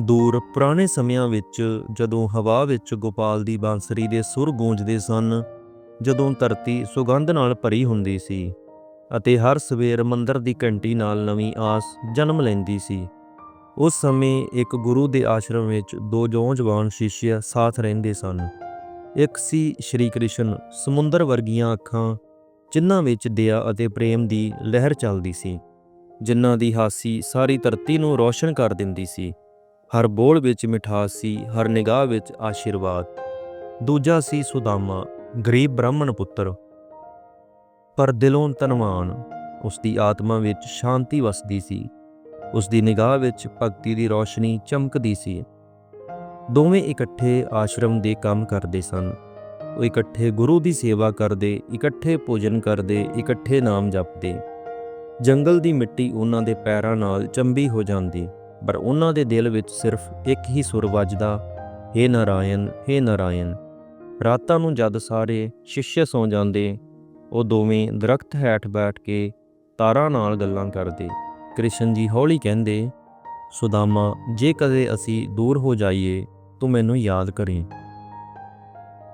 ਦੂਰ ਪੁਰਾਣੇ ਸਮਿਆਂ ਵਿੱਚ ਜਦੋਂ ਹਵਾ ਵਿੱਚ ਗੋਪਾਲ ਦੀ ਬਾਂਸਰੀ ਦੇ ਸੁਰ ਗੂੰਜਦੇ ਸਨ, ਜਦੋਂ ਧਰਤੀ ਸੁਗੰਧ ਨਾਲ ਭਰੀ ਹੁੰਦੀ ਸੀ ਅਤੇ ਹਰ ਸਵੇਰ ਮੰਦਰ ਦੀ ਘੰਟੀ ਨਾਲ ਨਵੀਂ ਆਸ ਜਨਮ ਲੈਂਦੀ ਸੀ, ਉਸ ਸਮੇਂ ਇੱਕ ਗੁਰੂ ਦੇ ਆਸ਼ਰਮ ਵਿੱਚ ਦੋ ਨੌਜਵਾਨ ਸ਼ਿਸ਼ਿਆ ਸਾਥ ਰਹਿੰਦੇ ਸਨ। ਇੱਕ ਸੀ ਸ਼੍ਰੀ ਕ੍ਰਿਸ਼ਨ, ਸਮੁੰਦਰ ਵਰਗੀਆਂ ਅੱਖਾਂ, ਜਿਨ੍ਹਾਂ ਵਿੱਚ ਦਇਆ ਅਤੇ ਪ੍ਰੇਮ ਦੀ ਲਹਿਰ ਚੱਲਦੀ ਸੀ, ਜਿਨ੍ਹਾਂ ਦੀ ਹਾਸੀ ਸਾਰੀ ਧਰਤੀ ਨੂੰ ਰੌਸ਼ਨ ਕਰ ਦਿੰਦੀ ਸੀ। ਹਰ ਬੋਲ ਵਿੱਚ ਮਿਠਾਸ ਸੀ, ਹਰ ਨਿਗਾਹ ਵਿੱਚ ਆਸ਼ੀਰਵਾਦ। ਦੂਜਾ ਸੀ ਸੁਦਾਮਾ, ਗਰੀਬ ਬ੍ਰਾਹਮਣ ਪੁੱਤਰ। ਪਰ ਦਿਲੋਂ ਧਨਵਾਨ ਉਸ ਦੀ ਆਤਮਾ ਵਿੱਚ ਸ਼ਾਂਤੀ ਵਸਦੀ ਸੀ। ਉਸ ਦੀ ਨਿਗਾਹ ਵਿੱਚ ਭਗਤੀ ਦੀ ਰੋਸ਼ਨੀ ਚਮਕਦੀ ਸੀ। ਦੋਵੇਂ ਇਕੱਠੇ ਆਸ਼ਰਮ ਦੇ ਕੰਮ ਕਰਦੇ ਸਨ। ਉਹ ਇਕੱਠੇ ਗੁਰੂ ਦੀ ਸੇਵਾ ਕਰਦੇ, ਇਕੱਠੇ ਭੋਜਨ ਕਰਦੇ, ਇਕੱਠੇ ਨਾਮ ਜਪਦੇ। ਜੰਗਲ ਦੀ ਮਿੱਟੀ ਉਹਨਾਂ ਦੇ ਪੈਰਾਂ ਨਾਲ ਚੰਬੀ ਹੋ ਜਾਂਦੀ। ਪਰ ਉਹਨਾਂ ਦੇ ਦਿਲ ਵਿੱਚ ਸਿਰਫ ਇੱਕ ਹੀ ਸੁਰ ਵੱਜਦਾ हे ਨਾਰਾਇਣ हे ਨਾਰਾਇਣ। ਰਾਤਾਂ ਨੂੰ ਜਦ ਸਾਰੇ ਸ਼ਿਸ਼ਯ ਸੌ ਜਾਂਦੇ, ਉਹ ਦੋਵੇਂ ਦਰਖਤ ਹੈਠ ਬੈਠ ਕੇ ਤਾਰਾਂ ਨਾਲ ਗੱਲਾਂ ਕਰਦੇ। ਕ੍ਰਿਸ਼ਨ ਜੀ ਹੌਲੀ ਕਹਿੰਦੇ, ਸੁਦਾਮਾ, ਜੇ ਕਦੇ ਅਸੀਂ ਦੂਰ ਹੋ ਜਾਈਏ, ਤੂੰ ਮੈਨੂੰ ਯਾਦ ਕਰੀਂ।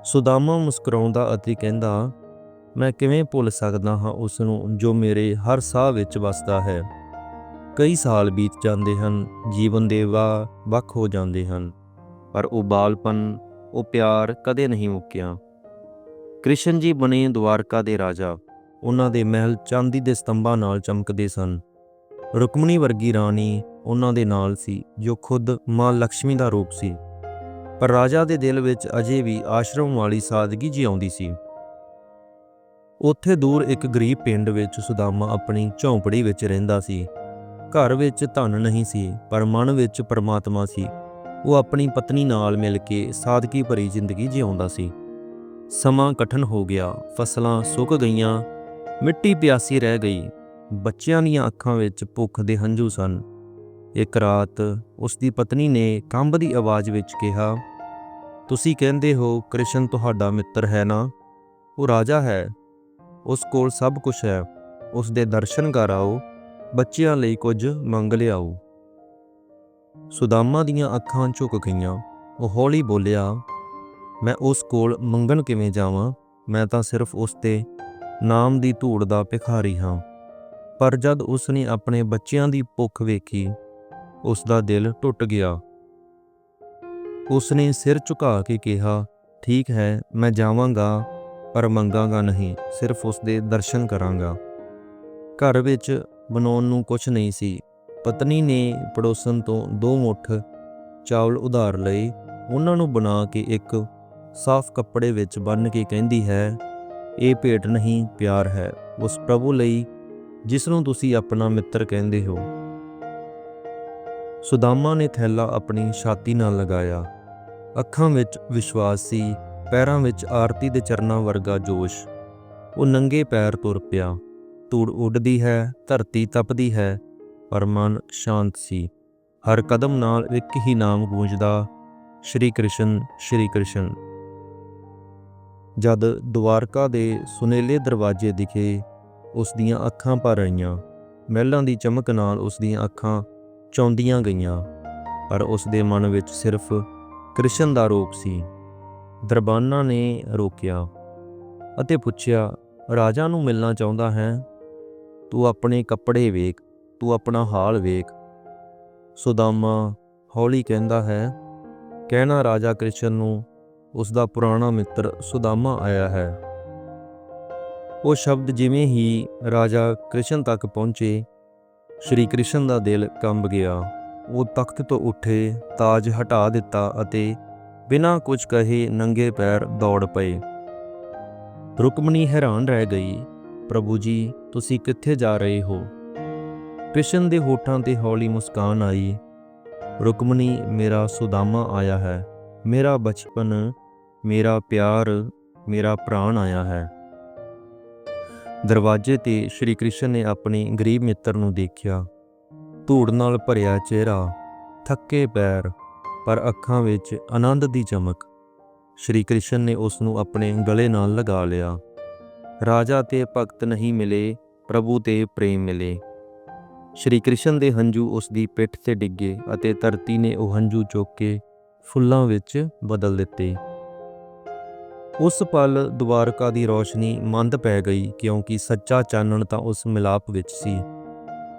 ਸੁਦਾਮਾ ਮੁਸਕਰਾਉਂਦਾ ਅਤੇ ਕਹਿੰਦਾ, ਮੈਂ ਕਿਵੇਂ ਭੁੱਲ ਸਕਦਾ ਹਾਂ ਉਸ ਨੂੰ ਜੋ ਮੇਰੇ ਹਰ ਸਾਹ ਵਿੱਚ ਵਸਦਾ ਹੈ? ਕਈ ਸਾਲ ਬੀਤ ਜਾਂਦੇ ਹਨ, ਜੀਵਨ ਦੇ ਵਾਹ ਵੱਖ ਹੋ ਜਾਂਦੇ ਹਨ। ਪਰ ਉਹ ਬਾਲਪਨ, ਉਹ ਪਿਆਰ ਕਦੇ ਨਹੀਂ ਮੁੱਕਿਆ। ਕ੍ਰਿਸ਼ਨ ਜੀ ਬਣੇ ਦਵਾਰਕਾ ਦੇ ਰਾਜਾ। ਉਹਨਾਂ ਦੇ ਮਹਿਲ ਚਾਂਦੀ ਦੇ ਸਤੰਭਾਂ ਨਾਲ ਚਮਕਦੇ ਸਨ। ਰੁਕਮਣੀ ਵਰਗੀ ਰਾਣੀ ਉਹਨਾਂ ਦੇ ਨਾਲ ਸੀ, ਜੋ ਖੁਦ ਮਾਂ ਲక్ష్ਮੀ ਦਾ ਰੂਪ ਸੀ। ਪਰ ਰਾਜਾ ਦੇ ਦਿਲ ਵਿੱਚ ਅਜੇ ਵੀ ਆਸ਼ਰਮ ਵਾਲੀ ਸਾਦਗੀ ਜਿਉਂਦੀ ਸੀ। ਉੱਥੇ ਦੂਰ ਇੱਕ ਗਰੀਬ ਪਿੰਡ ਵਿੱਚ ਸੁਦਾਮਾ ਆਪਣੀ ਝੌਂਪੜੀ ਵਿੱਚ ਰਹਿੰਦਾ ਸੀ। ਘਰ ਵਿੱਚ ਧਨ ਨਹੀਂ ਸੀ, ਪਰ ਮਨ ਵਿੱਚ ਪਰਮਾਤਮਾ ਸੀ। ਉਹ ਆਪਣੀ ਪਤਨੀ ਨਾਲ ਮਿਲ ਕੇ ਸਾਦਗੀ ਭਰੀ ਜ਼ਿੰਦਗੀ ਜਿਉਂਦਾ ਸੀ। ਸਮਾਂ ਕਠਨ ਹੋ ਗਿਆ, ਫਸਲਾਂ ਸੁੱਕ ਗਈਆਂ, ਮਿੱਟੀ ਪਿਆਸੀ ਰਹਿ ਗਈ। ਬੱਚਿਆਂ ਦੀਆਂ ਅੱਖਾਂ ਵਿੱਚ ਭੁੱਖ ਦੇ ਹੰਝੂ ਸਨ। ਇੱਕ ਰਾਤ ਉਸ ਦੀ ਪਤਨੀ ਨੇ ਕੰਬਦੀ ਆਵਾਜ਼ ਵਿੱਚ ਕਿਹਾ, ਤੁਸੀਂ ਕਹਿੰਦੇ ਹੋ, ਕ੍ਰਿਸ਼ਨ ਤੁਹਾਡਾ ਮਿੱਤਰ ਹੈ ਨਾ? ਉਹ ਰਾਜਾ ਹੈ। ਉਸ ਕੋਲ ਸਭ ਕੁਝ ਹੈ। ਉਸ ਦੇ ਦਰਸ਼ਨ ਕਰ ਆਓ। ਬੱਚਿਆਂ ਲਈ ਕੁਝ ਮੰਗ ਲਿਆਓ। ਸੁਦਾਮਾ ਦੀਆਂ ਅੱਖਾਂ ਝੁਕ ਗਈਆਂ। ਉਹ ਹੌਲੀ ਬੋਲਿਆ, ਮੈਂ ਉਸ ਕੋਲ ਮੰਗਣ ਕਿਵੇਂ ਜਾਵਾਂ? ਮੈਂ ਤਾਂ ਸਿਰਫ ਉਸ ਤੇ ਨਾਮ ਦੀ ਧੂੜ ਦਾ ਭਿਖਾਰੀ ਹਾਂ। ਪਰ ਜਦ ਉਸ ਨੇ ਆਪਣੇ ਬੱਚਿਆਂ ਦੀ ਭੁੱਖ ਵੇਖੀ ਉਸ ਦਾ ਦਿਲ ਟੁੱਟ ਗਿਆ। ਉਸ ਨੇ ਸਿਰ ਝੁਕਾ ਕੇ ਕਿਹਾ, ਠੀਕ ਹੈ, ਮੈਂ ਜਾਵਾਂਗਾ, ਪਰ ਮੰਗਾਂਗਾ ਨਹੀਂ, ਸਿਰਫ ਉਸ ਦੇ ਦਰਸ਼ਨ ਕਰਾਂਗਾ। ਘਰ ਵਿੱਚ ਬਣਾਉਣ ਨੂੰ ਕੁਝ ਨਹੀਂ ਸੀ। ਪਤਨੀ ਨੇ ਪੜੋਸਨ ਤੋਂ ਦੋ ਮੁੱਠ ਚਾਵਲ ਉਧਾਰ ਲਏ। ਉਹਨਾਂ ਨੂੰ ਬਣਾ ਕੇ ਇੱਕ ਸਾਫ਼ ਕੱਪੜੇ ਵਿੱਚ ਬੰਨ੍ਹ ਕੇ ਕਹਿੰਦੀ ਹੈ, ਇਹ ਭੇਟ ਨਹੀਂ, ਪਿਆਰ ਹੈ। ਉਸ ਪ੍ਰਭੂ ਲਈ ਜਿਸ ਨੂੰ ਤੁਸੀਂ ਆਪਣਾ ਮਿੱਤਰ ਕਹਿੰਦੇ ਹੋ। ਸੁਦਾਮਾ ਨੇ ਥੈਲਾ ਆਪਣੀ ਛਾਤੀ ਨਾਲ ਲਗਾਇਆ। ਅੱਖਾਂ ਵਿੱਚ ਵਿਸ਼ਵਾਸ ਸੀ, ਪੈਰਾਂ ਵਿੱਚ ਆਰਤੀ ਦੇ ਚਰਨਾਂ ਵਰਗਾ ਜੋਸ਼। ਉਹ ਨੰਗੇ ਪੈਰ ਤੁਰ ਪਿਆ। ਧੂੜ ਉੱਡਦੀ ਹੈ, ਧਰਤੀ ਤਪਦੀ ਹੈ, ਪਰ ਮਨ ਸ਼ਾਂਤ ਸੀ। ਹਰ ਕਦਮ ਨਾਲ ਇੱਕ ਹੀ ਨਾਮ ਗੂੰਜਦਾ, ਸ਼੍ਰੀ ਕ੍ਰਿਸ਼ਨ ਸ਼੍ਰੀ ਕ੍ਰਿਸ਼ਨ। ਜਦ ਦਵਾਰਕਾ ਦੇ ਸੁਨੇਲੇ ਦਰਵਾਜ਼ੇ ਦਿਖੇ, ਉਸ ਦੀਆਂ ਅੱਖਾਂ ਭਰ ਆਈਆਂ। ਮਹਿਲਾਂ ਦੀ ਚਮਕ ਨਾਲ ਉਸ ਦੀਆਂ ਅੱਖਾਂ ਚੌਂਦੀਆਂ ਗਈਆਂ, ਪਰ ਉਸ ਦੇ ਮਨ ਵਿੱਚ ਸਿਰਫ ਕ੍ਰਿਸ਼ਨ ਦਾ ਰੂਪ ਸੀ। ਦਰਬਾਨਾ ਨੇ ਰੋਕਿਆ ਅਤੇ ਪੁੱਛਿਆ, ਰਾਜਾ ਨੂੰ ਮਿਲਣਾ ਚਾਹੁੰਦਾ ਹੈ? ਤੂੰ ਆਪਣੇ ਕੱਪੜੇ ਵੇਖ, ਤੂੰ ਆਪਣਾ ਹਾਲ ਵੇਖ। ਸੁਦਾਮਾ ਹੌਲੀ ਕਹਿੰਦਾ ਹੈ, ਕਹਿਣਾ ਰਾਜਾ ਕ੍ਰਿਸ਼ਨ ਨੂੰ ਉਸ ਦਾ ਪੁਰਾਣਾ ਮਿੱਤਰ ਸੁਦਾਮਾ ਆਇਆ ਹੈ। ਉਹ ਸ਼ਬਦ ਜਿਵੇਂ ਹੀ ਰਾਜਾ ਕ੍ਰਿਸ਼ਨ ਤੱਕ ਪਹੁੰਚੇ, ਸ਼੍ਰੀ ਕ੍ਰਿਸ਼ਨ ਦਾ ਦਿਲ ਕੰਬ ਗਿਆ। ਉਹ ਤਖਤ ਤੋਂ ਉੱਠੇ, ਤਾਜ ਹਟਾ ਦਿੱਤਾ ਅਤੇ ਬਿਨਾਂ ਕੁਝ ਕਹੇ ਨੰਗੇ ਪੈਰ ਦੌੜ ਪਏ। ਰੁਕਮਣੀ ਹੈਰਾਨ ਰਹਿ ਗਈ। ਪ੍ਰਭੂ ਜੀ, ਤੁਸੀਂ ਕਿੱਥੇ ਜਾ ਰਹੇ ਹੋ? ਕ੍ਰਿਸ਼ਨ ਦੇ ਹੋਠਾਂ ਤੇ ਹੌਲੀ ਮੁਸਕਾਨ ਆਈ। ਰੁਕਮਣੀ ਮੇਰਾ ਸੁਦਾਮਾ ਆਇਆ ਹੈ। ਮੇਰਾ ਬਚਪਨ, ਮੇਰਾ ਪਿਆਰ, ਮੇਰਾ ਪ੍ਰਾਣ ਆਇਆ ਹੈ। ਦਰਵਾਜ਼ੇ ਤੇ ਸ਼੍ਰੀ ਕ੍ਰਿਸ਼ਨ ਨੇ ਆਪਣੇ ਗਰੀਬ ਮਿੱਤਰ ਨੂੰ ਦੇਖਿਆ। ਧੂੜ ਨਾਲ ਭਰਿਆ ਚਿਹਰਾ, ਥੱਕੇ ਪੈਰ, ਪਰ ਅੱਖਾਂ ਵਿੱਚ ਆਨੰਦ ਦੀ ਚਮਕ। ਸ਼੍ਰੀ ਕ੍ਰਿਸ਼ਨ ਨੇ ਉਸ ਨੂੰ ਆਪਣੇ ਗਲੇ ਨਾਲ ਲਗਾ ਲਿਆ। ਰਾਜਾ ਤੇ ਭਗਤ ਨਹੀਂ ਮਿਲੇ, ਪ੍ਰਭੂ ਤੇ ਪ੍ਰੇਮ ਮਿਲੇ। ਸ਼੍ਰੀ ਕ੍ਰਿਸ਼ਨ ਦੇ ਹੰਝੂ ਉਸ ਦੀ ਪਿੱਠ ਤੇ ਡਿੱਗੇ ਅਤੇ ਧਰਤੀ ਨੇ ਉਹ ਹੰਝੂ ਚੁੱਕ ਕੇ ਫੁੱਲਾਂ ਵਿੱਚ ਬਦਲ ਦਿੱਤੇ। ਉਸ ਪਲ ਦੁਆਰਕਾ ਦੀ ਰੋਸ਼ਨੀ ਮੰਦ ਪੈ ਗਈ ਕਿਉਂਕਿ ਸੱਚਾ ਚਾਨਣ ਤਾਂ ਉਸ ਮਿਲਾਪ ਵਿੱਚ ਸੀ।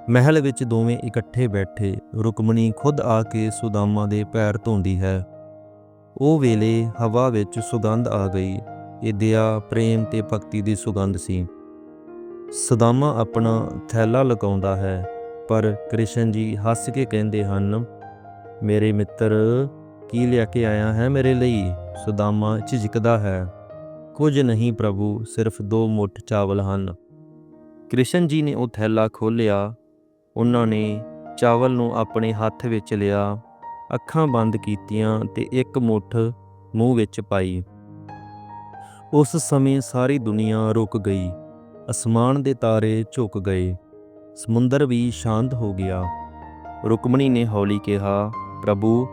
ਮਹਿਲ ਵਿੱਚ ਦੋਵੇਂ ਇਕੱਠੇ ਬੈਠੇ, ਰੁਕਮਣੀ ਖੁਦ ਆ ਕੇ ਸੁਦਾਮਾ ਦੇ ਪੈਰ ਧੋਂਦੀ ਹੈ। ਉਹ ਵੇਲੇ ਹਵਾ ਵਿੱਚ ਸੁਗੰਧ ਆ ਗਈ ਇਹ ਦਇਆ ਪ੍ਰੇਮ ਤੇ ਭਗਤੀ ਦੀ ਸੁਗੰਧ ਸੀ। ਸਦਾਮਾ ਆਪਣਾ ਥੈਲਾ ਲਗਾਉਂਦਾ ਹੈ, ਪਰ ਕ੍ਰਿਸ਼ਨ ਜੀ ਹੱਸ ਕੇ ਕਹਿੰਦੇ ਹਨ, ਮੇਰੇ ਮਿੱਤਰ, ਕੀ ਲਿਆ ਕੇ ਆਇਆ ਹੈ ਮੇਰੇ ਲਈ? ਸੁਦਾਮਾ ਝਿਜਕਦਾ ਹੈ। ਕੁਝ ਨਹੀਂ ਪ੍ਰਭੂ, ਸਿਰਫ ਦੋ ਮੁੱਠ ਚਾਵਲ ਹਨ। ਕ੍ਰਿਸ਼ਨ ਜੀ ਨੇ ਉਹ ਥੈਲਾ ਖੋਲ੍ਹਿਆ। ਉਹਨਾਂ ਨੇ ਚਾਵਲ ਨੂੰ ਆਪਣੇ ਹੱਥ ਵਿੱਚ ਲਿਆ, ਅੱਖਾਂ ਬੰਦ ਕੀਤੀਆਂ ਤੇ ਇੱਕ ਮੁੱਠ ਮੂੰਹ ਵਿੱਚ ਪਾਈ। ਉਸ ਸਮੇਂ ਸਾਰੀ ਦੁਨੀਆ ਰੁਕ ਗਈ। ਅਸਮਾਨ ਦੇ ਤਾਰੇ ਝੁਕ ਗਏ। ਸਮੁੰਦਰ ਵੀ ਸ਼ਾਂਤ ਹੋ ਗਿਆ। ਰੁਕਮਣੀ ਨੇ ਹੌਲੀ ਕਿਹਾ, ਪ੍ਰਭੂ,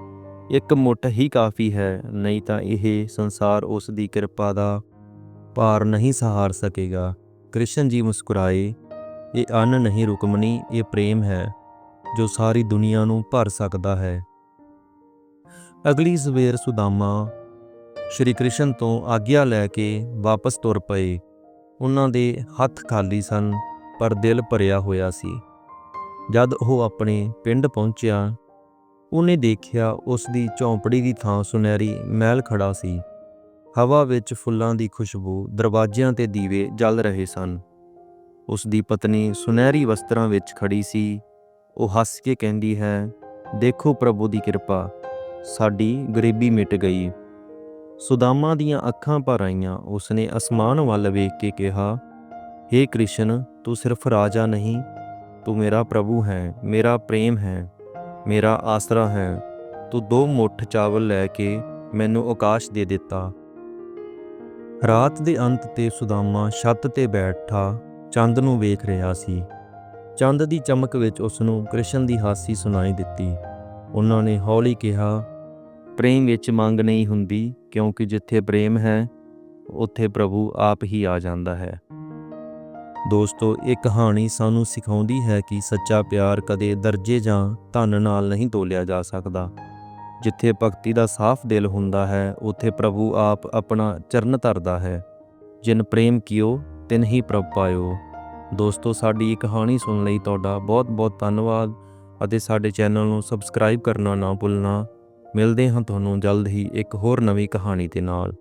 ਇੱਕ ਮੁੱਠ ਹੀ ਕਾਫੀ ਹੈ, ਨਹੀਂ ਤਾਂ ਇਹ ਸੰਸਾਰ ਉਸ ਦੀ ਕਿਰਪਾ ਦਾ ਭਾਰ ਨਹੀਂ ਸਹਾਰ ਸਕੇਗਾ। ਕ੍ਰਿਸ਼ਨ ਜੀ ਮੁਸਕਰਾਏ, ਇਹ ਅੰਨ ਨਹੀਂ ਰੁਕਮਣੀ, ਇਹ ਪ੍ਰੇਮ ਹੈ, ਜੋ ਸਾਰੀ ਦੁਨੀਆ ਨੂੰ ਭਰ ਸਕਦਾ ਹੈ। ਅਗਲੀ ਸਵੇਰ ਸੁਦਾਮਾ ਸ਼੍ਰੀ ਕ੍ਰਿਸ਼ਨ ਤੋਂ ਆਗਿਆ ਲੈ ਕੇ ਵਾਪਸ ਤੁਰ ਪਏ। ਉਹਨਾਂ ਦੇ ਹੱਥ ਖਾਲੀ ਸਨ, ਪਰ ਦਿਲ ਭਰਿਆ ਹੋਇਆ ਸੀ। ਜਦ ਉਹ ਆਪਣੇ ਪਿੰਡ ਪਹੁੰਚਿਆ, ਉਹਨੇ ਦੇਖਿਆ ਉਸ ਦੀ ਝੌਂਪੜੀ ਦੀ ਥਾਂ ਸੁਨਹਿਰੀ ਮਹਿਲ ਖੜਾ ਸੀ। ਹਵਾ ਵਿੱਚ ਫੁੱਲਾਂ ਦੀ ਖੁਸ਼ਬੂ ਦਰਵਾਜ਼ਿਆਂ ਤੇ ਦੀਵੇ ਜਲ ਰਹੇ ਸਨ। ਉਸ ਦੀ ਪਤਨੀ ਸੁਨਹਿਰੀ ਵਸਤਰਾਂ ਵਿੱਚ ਖੜੀ ਸੀ। ਉਹ ਹੱਸ ਕੇ ਕਹਿੰਦੀ ਹੈ, ਦੇਖੋ ਪ੍ਰਭੂ ਦੀ ਕਿਰਪਾ, ਸਾਡੀ ਗਰੀਬੀ ਮਿਟ ਗਈ। ਸੁਦਾਮਾ ਦੀਆਂ ਅੱਖਾਂ ਭਰ ਆਈਆਂ। ਉਸਨੇ ਅਸਮਾਨ ਵੱਲ ਵੇਖ ਕੇ ਕਿਹਾ हे ਕ੍ਰਿਸ਼ਨ, ਤੂੰ ਸਿਰਫ ਰਾਜਾ ਨਹੀਂ, ਤੂੰ ਮੇਰਾ ਪ੍ਰਭੂ ਹੈ, ਮੇਰਾ ਪ੍ਰੇਮ ਹੈ, ਮੇਰਾ ਆਸਰਾ ਹੈ। ਤੂੰ ਦੋ ਮੁੱਠ ਚਾਵਲ ਲੈ ਕੇ ਮੈਨੂੰ ਆਕਾਸ਼ ਦੇ ਦਿੱਤਾ। ਰਾਤ ਦੇ ਅੰਤ ਤੇ ਸੁਦਾਮਾ ਛੱਤ ਤੇ ਬੈਠਾ ਚੰਦ ਨੂੰ ਵੇਖ ਰਿਹਾ ਸੀ। ਚੰਦ ਦੀ ਚਮਕ ਵਿੱਚ ਉਸ ਨੂੰ ਕ੍ਰਿਸ਼ਨ ਦੀ ਹਾਸੀ ਸੁਣਾਈ ਦਿੱਤੀ। ਉਹਨਾਂ ਨੇ ਹੌਲੀ ਕਿਹਾ ਪ੍ਰੇਮ ਵਿੱਚ ਮੰਗ ਨਹੀਂ ਹੁੰਦੀ, ਕਿਉਂਕਿ ਜਿੱਥੇ ਪ੍ਰੇਮ ਹੈ, ਉੱਥੇ ਪ੍ਰਭੂ ਆਪ ਹੀ ਆ ਜਾਂਦਾ ਹੈ। ਦੋਸਤੋ, ਇਹ ਕਹਾਣੀ ਸਾਨੂੰ ਸਿਖਾਉਂਦੀ ਹੈ ਕਿ ਸੱਚਾ ਪਿਆਰ ਕਦੇ ਦਰਜੇ ਜਾਂ ਧਨ ਨਾਲ ਨਹੀਂ ਤੋਲਿਆ ਜਾ ਸਕਦਾ। ਜਿੱਥੇ ਭਗਤੀ ਦਾ ਸਾਫ਼ ਦਿਲ ਹੁੰਦਾ ਹੈ, ਉੱਥੇ ਪ੍ਰਭੂ ਆਪ ਆਪਣਾ ਚਰਨ ਧਰਦਾ ਹੈ। ਜਿਨ ਪ੍ਰੇਮ ਕੀਓ, ਤਿਨ ਹੀ ਪ੍ਰਭ ਪਾਇਓ। ਦੋਸਤੋ, ਸਾਡੀ ਇਹ ਕਹਾਣੀ ਸੁਣਨ ਲਈ ਤੁਹਾਡਾ ਬਹੁਤ-ਬਹੁਤ ਧੰਨਵਾਦ ਅਤੇ ਸਾਡੇ ਚੈਨਲ ਨੂੰ ਸਬਸਕ੍ਰਾਈਬ ਕਰਨਾ ਨਾ ਭੁੱਲਣਾ। ਮਿਲਦੇ ਹਾਂ ਤੁਹਾਨੂੰ ਜਲਦ ਹੀ ਇੱਕ ਹੋਰ ਨਵੀਂ ਕਹਾਣੀ ਦੇ ਨਾਲ।